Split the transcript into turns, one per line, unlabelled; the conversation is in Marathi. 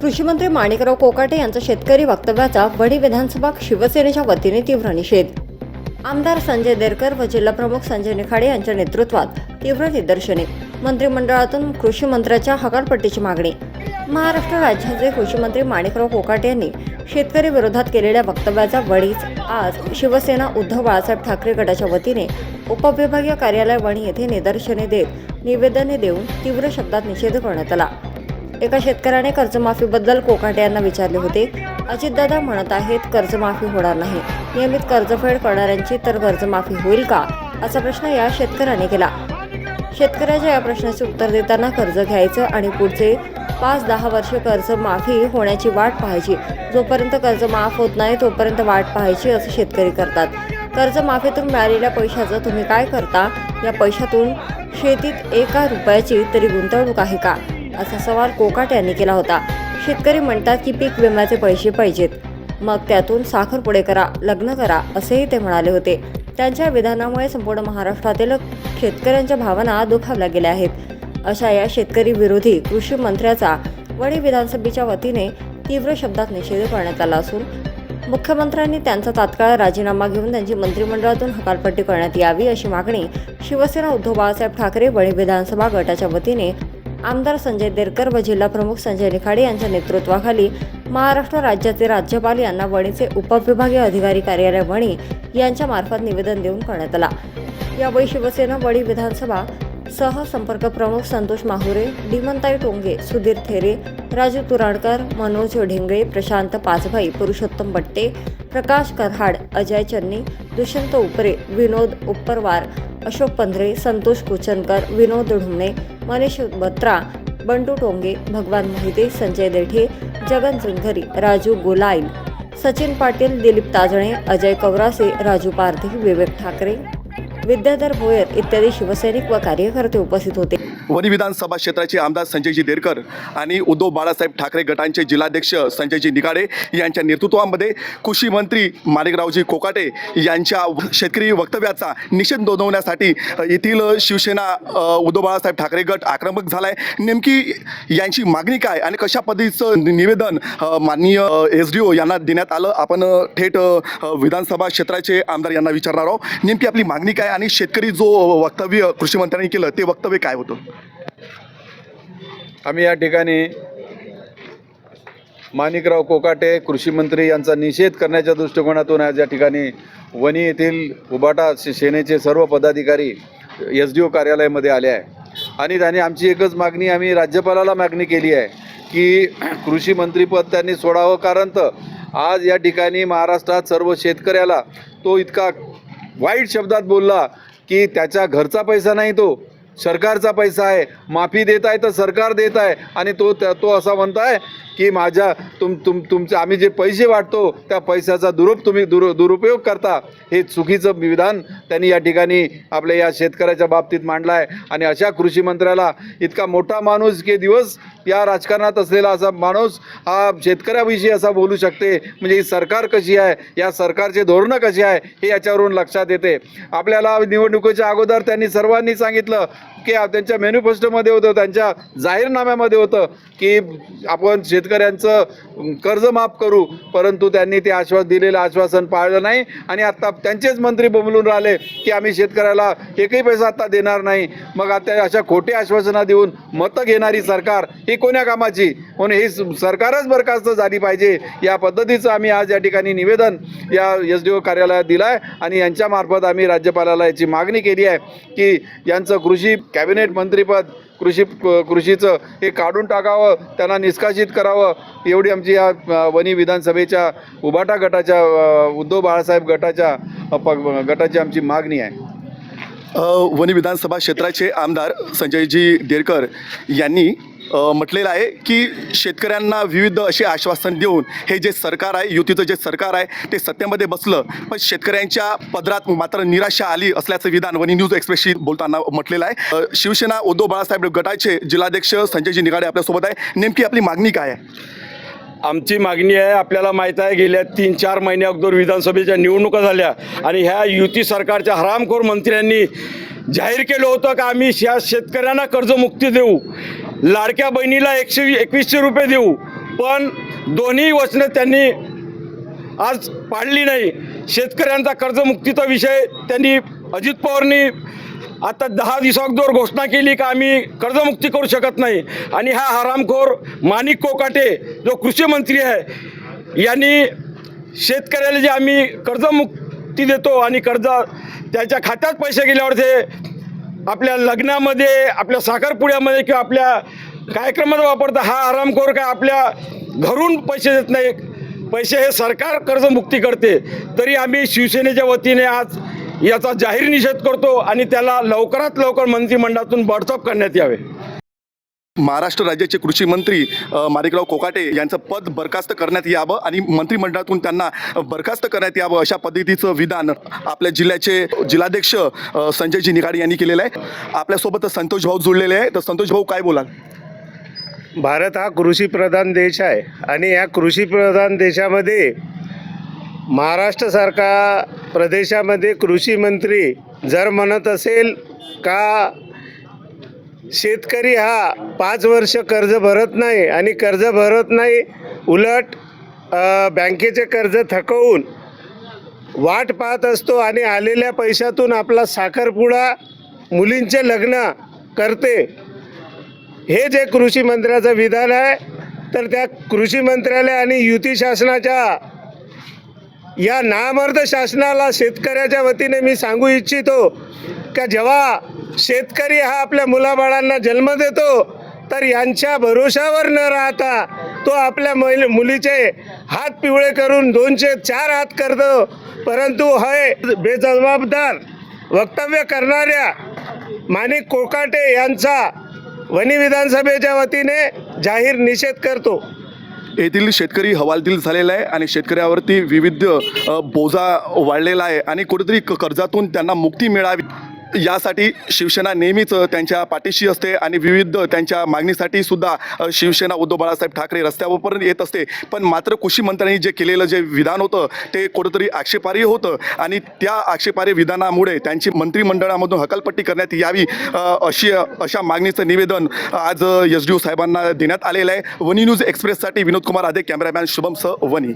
कृषीमंत्री माणिकराव कोकाटे यांचा शेतकरी वक्तव्याचा वडी विधानसभा शिवसेनेच्या वतीने तीव्र निषेध. आमदार संजय देरकर व जिल्हाप्रमुख संजय निखाडे यांच्या नेतृत्वात तीव्र निदर्शने. मंत्रिमंडळातून कृषी मंत्र्याच्या हकालपट्टीची मागणी. महाराष्ट्र राज्याचे कृषीमंत्री माणिकराव कोकाटे यांनी शेतकरी विरोधात केलेल्या वक्तव्याचा वडीच आज शिवसेना उद्धव बाळासाहेब ठाकरे गटाच्या वतीने उपविभागीय कार्यालय वणी येथे निदर्शने देत निवेदने देऊन तीव्र शब्दात निषेध करण्यात आला. एका शेतकऱ्याने कर्जमाफीबद्दल कोकाटे यांना विचारले होते. अजितदादा म्हणत आहेत कर्जमाफी होणार नाही. नियमित कर्जफेड करणाऱ्यांची तर कर्जमाफी होईल का? असा प्रश्न या शेतकऱ्याने केला. शेतकऱ्याच्या या प्रश्नाचे उत्तर देताना कर्ज घ्यायचं आणि पुढचे पाच दहा वर्षे कर्ज माफी होण्याची वाट पाहायची. जोपर्यंत कर्ज माफ होत नाही तोपर्यंत वाट पाहायची असं शेतकरी करतात. कर्ज माफीतून मिळालेल्या पैशाचं तुम्ही काय करता? या पैशातून शेतीत एका रुपयाची तरी गुंतवणूक आहे का? असा सवाल कोकाट यांनी केला होता. शेतकरी म्हणतात की पीक विम्याचे पैसे पाहिजेत. मग त्यातून साखर पुढे करा लग्न करा असेही ते म्हणाले होते. त्यांच्या विधानामुळे संपूर्ण महाराष्ट्रातील शेतकऱ्यांच्या भावना दुखावल्या गेल्या आहेत. अशा या शेतकरी विरोधी कृषी मंत्र्याचा वणी विधानसभेच्या वतीने तीव्र शब्दात निषेध करण्यात आला असून मुख्यमंत्र्यांनी त्यांचा तात्काळ राजीनामा घेऊन त्यांची मंत्रिमंडळातून हकालपट्टी करण्यात यावी अशी मागणी शिवसेना उद्धव बाळासाहेब ठाकरे वणी विधानसभा गटाच्या वतीने आमदार संजय देरकर व जिल्हा प्रमुख संजय निखाडे यांच्या नेतृत्वाखाली महाराष्ट्र राज्याचे राज्यपाल यांना वणीचे उपविभागीय अधिकारी कार्यालय वणी यांच्या मार्फत निवेदन देऊन करण्यात आला. यावेळी शिवसेना वणी विधानसभा सह संपर्क प्रमुख संतोष माहुरे डिमनताई टोंगे सुधीर थेरे राजू तुराडकर मनोज ढेंगळे प्रशांत पाचभाई पुरुषोत्तम बट्टे प्रकाश करहाड अजय चन्नी दुष्यंत उपरे विनोद उपरवार अशोक पंधरे संतोष कुचनकर विनोद ढुमणे मनीष बत्रा बंडू टोंगे भगवान मोहिते संजय देठे जगन चुंधरी राजू गोलाईल सचिन पाटील दिलीप ताजणे अजय कवरासे राजू पारधी विवेक ठाकरे. विद्याधर भोयर इत्यादी शिवसैनिक व कार्यकर्ते उपस्थित होते.
वणी विधानसभा क्षेत्राचे आमदार संजयजी देरकर आणि उद्धव बाळासाहेब ठाकरे गटांचे जिल्हाध्यक्ष संजयजी निगाडे यांच्या नेतृत्वामध्ये कृषी मंत्री माणिकरावजी कोकाटे यांच्या शेतकरी वक्तव्याचा निषेध नोंदवण्यासाठी येथील शिवसेना उद्धव बाळासाहेब ठाकरे गट आक्रमक झाला आहे नेमकी यांची मागणी काय आणि कशा पद्धतीचं निवेदन माननीय एस डी ओ यांना देण्यात आलं? आपण थेट विधानसभा क्षेत्राचे आमदार यांना विचारणार आहोत. नेमकी आपली मागणी काय आणि शेतकरी जो वक्तव्य कृषी मंत्र्यांनी केलं ते वक्तव्य काय होतं?
आम्ही या ठिकाणी माणिकराव कोकाटे कृषी मंत्री यांचा निषेध करण्याच्या दृष्टिकोनातून आज या ठिकाणी वणी येथील उबाटा सेनेचे सर्व पदाधिकारी एस डी ओ कार्यालयामध्ये आले आहे आणि त्याने आमची एकच मागणी आम्ही राज्यपालाला मागणी केली आहे की कृषी मंत्रीपद त्यांनी सोडावं कारण तर आज या ठिकाणी महाराष्ट्रात सर्व शेतकऱ्याला तो इतका वाईट शब्दात बोलला की त्याच्या घरचा पैसा नाही तो. सरकारचा पैसा आहे माफी देत आहे तर सरकार देत आहे. आणि तो तो असा म्हणताय की माझ्या तुम तुम तुमचे आम्ही जे पैसे वाटतो त्या पैशाचा दुरुप तुम्ही दुर दुरुपयोग करता. हे चुकीचं विधान त्यांनी या ठिकाणी आपल्या या शेतकऱ्याच्या बाबतीत मांडलं आहे आणि अशा कृषी मंत्र्याला इतका मोठा माणूस के दिवस या राजकारणात असलेला असा माणूस हा शेतकऱ्याविषयी असा बोलू शकते. म्हणजे ही सरकार कशी आहे या सरकारचे धोरणं कशी आहे हे याच्यावरून लक्षात येते. आपल्याला निवडणुकीच्या अगोदर त्यांनी सर्वांनी सांगितलं की त्यांच्या मॅनिफेस्टोमध्ये होतं त्यांच्या जाहीरनाम्यामध्ये होतं की आपण शेतकऱ्यांचं कर्ज माफ करू परंतु त्यांनी ते आश्वास दिलेलं आश्वासन पाळलं नाही आणि आत्ता त्यांचेच मंत्री बोलून राहिले की आम्ही शेतकऱ्याला एकही पैसा आत्ता देणार नाही. मग आता अशा खोटे आश्वासनं देऊन मतं घेणारी सरकार ही कोण्या कामाची? म्हणून ही स- सरकारच बरखास्त झाली पाहिजे. या पद्धतीचं आम्ही आज या ठिकाणी निवेदन या एस डी ओ कार्यालयात दिलं आहे आणि यांच्यामार्फत आम्ही राज्यपालाला याची मागणी केली आहे की यांचं कृषी कॅबिनेट मंत्रीपद कृषी कृषीचं हे काढून टाकावं त्यांना निष्कासित करावं एवढी आमची या वनी विधानसभेच्या उबाटा गटाच्या उद्धव बाळासाहेब गटाच्या प- गटाची आमची मागणी आहे.
वनी विधानसभा क्षेत्राचे आमदार संजयजी देरकर यांनी म्हटलेलं आहे की शेतकऱ्यांना विविध असे आश्वासन देऊन हे जे सरकार आहे युतीचं जे सरकार आहे ते सत्तेमध्ये बसलं. पण शेतकऱ्यांच्या पदरात मात्र निराशा आली असल्याचं विधान वनी न्यूज एक्सप्रेसशी बोलताना म्हटलेलं आहे. शिवसेना उद्धव बाळासाहेब गटाचे जिल्हाध्यक्ष संजयजी निगाडे आपल्यासोबत आहे. नेमकी आपली मागणी काय आहे?
आमची मागणी आहे आपल्याला माहीत आहे गेल्या तीन चार महिन्या अगोदर विधानसभेच्या निवडणुका झाल्या आणि ह्या युती सरकारच्या हरामखोर मंत्र्यांनी जाहीर केलं होतं का आम्ही ह्या शेतकऱ्यांना कर्जमुक्ती देऊ? लाडक्या बहिणीला एकशे एकवीसशे रुपये देऊ. पण दोन्ही वचनं त्यांनी आज पाडली नाही. शेतकऱ्यांचा कर्जमुक्तीचा विषय त्यांनी अजित पवारनी आता दहा दिवसाअगोदर घोषणा केली का आम्ही कर्जमुक्ती करू शकत नाही. आणि हा हरामखोर माणिक कोकाटे जो कृषी मंत्री आहे यांनी शेतकऱ्याला जे आम्ही कर्जमुक्ती देतो आणि कर्ज त्याच्या खात्यात पैसे गेल्यावर ते आपल्या लग्नामध्ये आपल्या साखरपुड्यामध्ये किंवा आपल्या कार्यक्रमात वापरता हा आरामखोर काय आपल्या घरून पैसे देत नाही. पैसे हे सरकार कर्जमुक्ती करते. तरी आम्ही शिवसेनेच्या वतीने आज याचा जाहीर निषेध करतो आणि त्याला लवकरात लवकर मंत्रिमंडळातून बडतप करण्यात यावे.
महाराष्ट्र राज्याचे कृषी मंत्री माणिकराव कोकाटे यांचं पद बरखास्त करण्यात यावं आणि मंत्रिमंडळातून त्यांना बरखास्त करण्यात यावं अशा पद्धतीचं विधान आपल्या जिल्ह्याचे जिल्हाध्यक्ष संजयजी निगाडे यांनी केलेलं आहे. आपल्यासोबत संतोष भाऊ जुळलेले आहे. तर संतोष भाऊ काय बोलाल?
भारत हा कृषीप्रधान देश आहे आणि या कृषीप्रधान देशामध्ये महाराष्ट्रासारखा प्रदेशामध्ये कृषी मंत्री जर म्हणत असेल का शेतकरी हा पाच वर्ष कर्ज भरत नाही आणि कर्ज भरत नाही उलट बँकेचे कर्ज थकवून वाट पाहत असतो आणि आलेल्या पैशातून आपला साखरपुडा मुलींचे लग्न करते. हे जे कृषी मंत्र्याचं विधान आहे तर त्या कृषी मंत्रालय आणि युती शासनाच्या या नामर्द शासनाला शेतकऱ्याच्या वतीने मी सांगू इच्छितो का जेव्हा शेतकरी हा आपल्या मुलाबाळांना जन्म देतो तर यांच्या भरोशावर न राहता तो आपल्या महिल मुलीचे हात पिवळे करून दोनशे चार हात करतो. परंतु हे बेजबाबदार वक्तव्य करणाऱ्या माणिक कोकाटे यांचा वनी विधानसभेच्या वतीने जाहीर निषेध करतो.
येथील शेतकरी हवालदिल झालेला आहे आणि शेतकऱ्यावरती विविध बोजा वाढलेला आहे आणि कुठेतरी कर्जातून त्यांना मुक्ती मिळावी. यासाठी शिवसेना नेहमीच त्यांच्या पाठीशी असते आणि विविध त्यांच्या मागणीसाठी सुद्धा शिवसेना उद्धव बाळासाहेब ठाकरे रस्त्यावरपर्यंत येत असते. पण मात्र कृषी मंत्र्यांनी जे केलेलं जे विधान होतं ते कुठंतरी आक्षेपार्ह होतं आणि त्या आक्षेपार्ह विधानामुळे त्यांची मंत्रिमंडळामधून हकालपट्टी करण्यात यावी अशी अशा मागणीचं निवेदन आज एस डी ओ साहेबांना देण्यात आलेलं आहे. वनी न्यूज एक्सप्रेससाठी विनोद कुमार आदे कॅमेरामॅन शुभम स वनी.